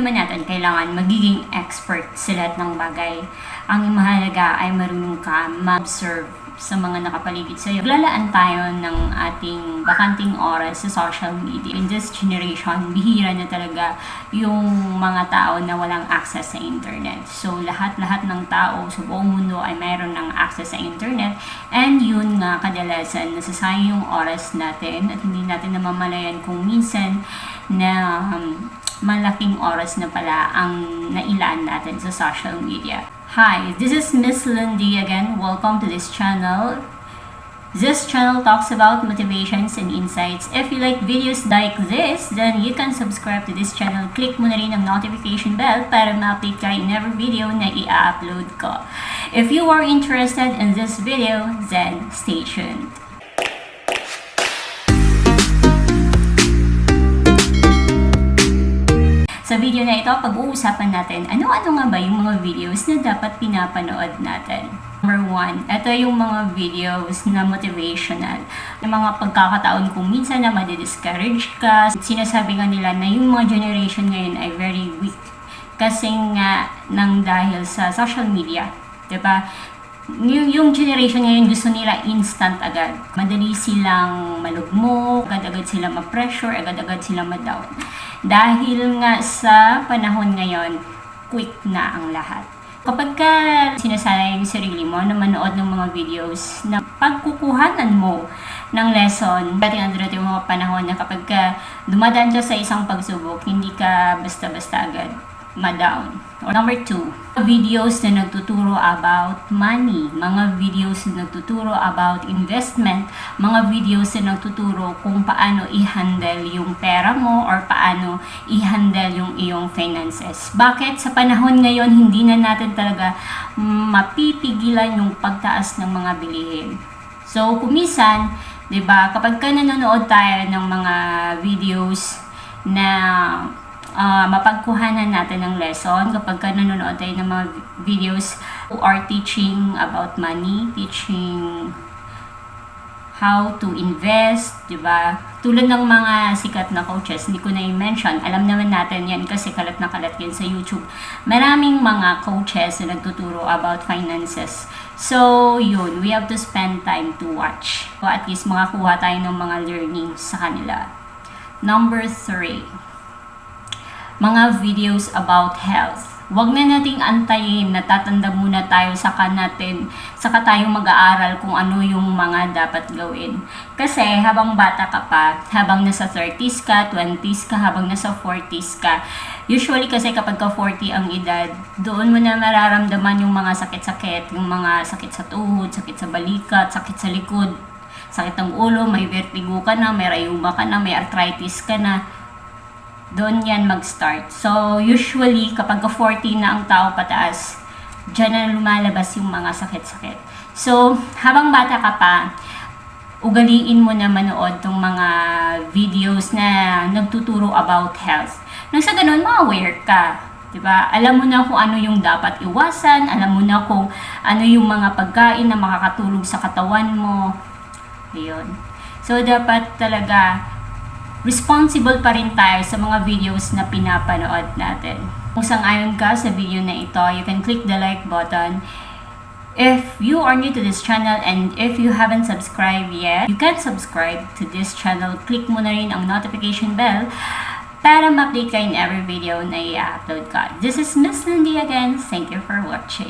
naman natin kailangan magiging expert sa lahat ng bagay. Ang mahalaga ay marunong ka ma-observe sa mga nakapaligid sa iyo. Lalaan tayo ng ating bakanting oras sa social media. In this generation, bihira na talaga yung mga tao na walang access sa internet. So, lahat-lahat ng tao sa buong mundo ay mayroon ng access sa internet. And yun nga, kadalasan, nasasayang yung oras natin at hindi natin namamalayan kung minsan na um, malaking oras na pala ang nailaan natin sa social media. Hi, this is Miss Lindy again. Welcome to this channel. This channel talks about motivations and insights. If you like videos like this, then you can subscribe to this channel. Click mo na rin ang notification bell para ma-update ka in every video na i-upload ko. If you are interested in this video, then stay tuned. Sa video na ito, pag-uusapan natin ano-ano nga ba yung mga videos na dapat pinapanood natin. Number one, ito yung mga videos na motivational. Yung mga pagkakataon kung minsan na madi-discourage ka. Sinasabi nga nila na yung mga generation ngayon ay very weak. Kasi nga nang dahil sa social media. 'di ba? Yung, yung generation ngayon gusto nila instant agad. Madali silang malugmok, agad-agad sila ma-pressure, agad-agad sila ma-down. Dahil nga sa panahon ngayon, quick na ang lahat. Kapag ka sinasanay yung sarili mo na manood ng mga videos na pagkukuhanan mo ng lesson, ang darating yung mga panahon na kapag ka dumadaan ka sa isang pagsubok, hindi ka basta-basta agad ma-down. Or number two, videos na nagtuturo about money, mga videos na nagtuturo about investment, mga videos na nagtuturo kung paano i-handle yung pera mo or paano i-handle yung iyong finances. Bakit? Sa panahon ngayon, hindi na natin talaga mapipigilan yung pagtaas ng mga bilihin. So, kumisan, 'di ba, kapag ka nanonood tayo ng mga videos na uh, mapagkuhanan natin ng lesson kapag ka nanonood tayo ng mga videos who are teaching about money, teaching how to invest, di ba? Tulad ng mga sikat na coaches, hindi ko na i-mention, alam naman natin yan kasi kalat na kalat yan sa YouTube. Maraming mga coaches na nagtuturo about finances. So, yun, we have to spend time to watch. O at least makakuha tayo ng mga learning sa kanila. Number three, mga videos about health. Huwag na nating antayin na tatanda muna tayo saka natin, saka tayo mag-aaral kung ano yung mga dapat gawin. Kasi habang bata ka pa, habang nasa 30s ka, 20s ka, habang nasa 40s ka, usually kasi kapag ka 40 ang edad, doon mo na mararamdaman yung mga sakit-sakit, yung mga sakit sa tuhod, sakit sa balikat, sakit sa likod, sakit ng ulo, may vertigo ka na, may rayuma ka na, may arthritis ka na doon yan mag-start. So, usually, kapag 40 na ang tao pataas, dyan na lumalabas yung mga sakit-sakit. So, habang bata ka pa, ugaliin mo na manood tong mga videos na nagtuturo about health. Nang sa ganun, ma-aware ka. 'di ba? Alam mo na kung ano yung dapat iwasan, alam mo na kung ano yung mga pagkain na makakatulong sa katawan mo. Ayun. So, dapat talaga responsible pa rin tayo sa mga videos na pinapanood natin. Kung sang-ayon ka sa video na ito, you can click the like button. If you are new to this channel and if you haven't subscribed yet, you can subscribe to this channel. Click mo na rin ang notification bell para ma-update ka in every video na i-upload ka. This is Miss Lindy again. Thank you for watching.